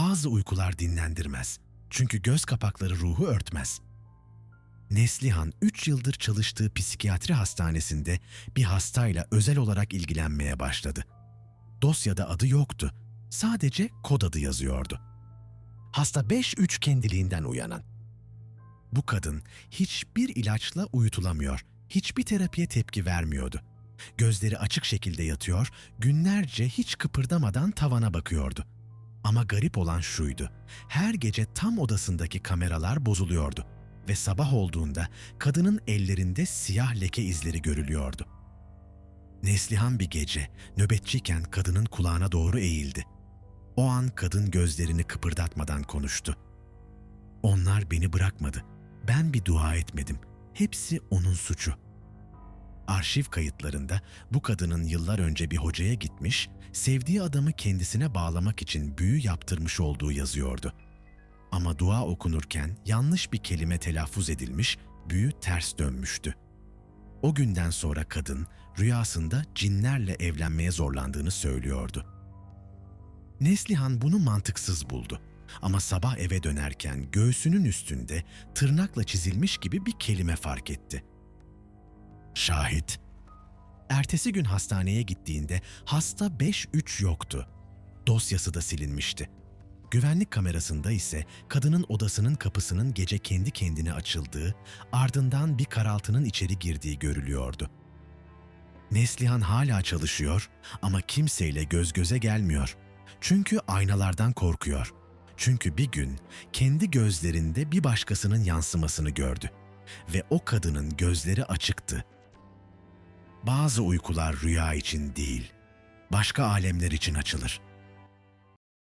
Bazı uykular dinlendirmez. Çünkü göz kapakları ruhu örtmez. Neslihan 3 yıldır çalıştığı psikiyatri hastanesinde bir hastayla özel olarak ilgilenmeye başladı. Dosyada adı yoktu. Sadece kod adı yazıyordu. Hasta 5-3 kendiliğinden uyanan. Bu kadın hiçbir ilaçla uyutulamıyor, hiçbir terapiye tepki vermiyordu. Gözleri açık şekilde yatıyor, günlerce hiç kıpırdamadan tavana bakıyordu. Ama garip olan şuydu. Her gece tam odasındaki kameralar bozuluyordu ve sabah olduğunda kadının ellerinde siyah leke izleri görülüyordu. Neslihan bir gece nöbetçiyken kadının kulağına doğru eğildi. O an kadın gözlerini kıpırdatmadan konuştu. Onlar beni bırakmadı. Ben bir dua etmedim. Hepsi onun suçu. Arşiv kayıtlarında bu kadının yıllar önce bir hocaya gitmiş, sevdiği adamı kendisine bağlamak için büyü yaptırmış olduğu yazıyordu. Ama dua okunurken yanlış bir kelime telaffuz edilmiş, büyü ters dönmüştü. O günden sonra kadın rüyasında cinlerle evlenmeye zorlandığını söylüyordu. Neslihan bunu mantıksız buldu. Ama sabah eve dönerken göğsünün üstünde tırnakla çizilmiş gibi bir kelime fark etti. Şahit. Ertesi gün hastaneye gittiğinde hasta 5-3 yoktu. Dosyası da silinmişti. Güvenlik kamerasında ise kadının odasının kapısının gece kendi kendine açıldığı, ardından bir karaltının içeri girdiği görülüyordu. Neslihan hala çalışıyor ama kimseyle göz göze gelmiyor. Çünkü aynalardan korkuyor. Çünkü bir gün kendi gözlerinde bir başkasının yansımasını gördü ve o kadının gözleri açıktı. Bazı uykular rüya için değil, başka alemler için açılır.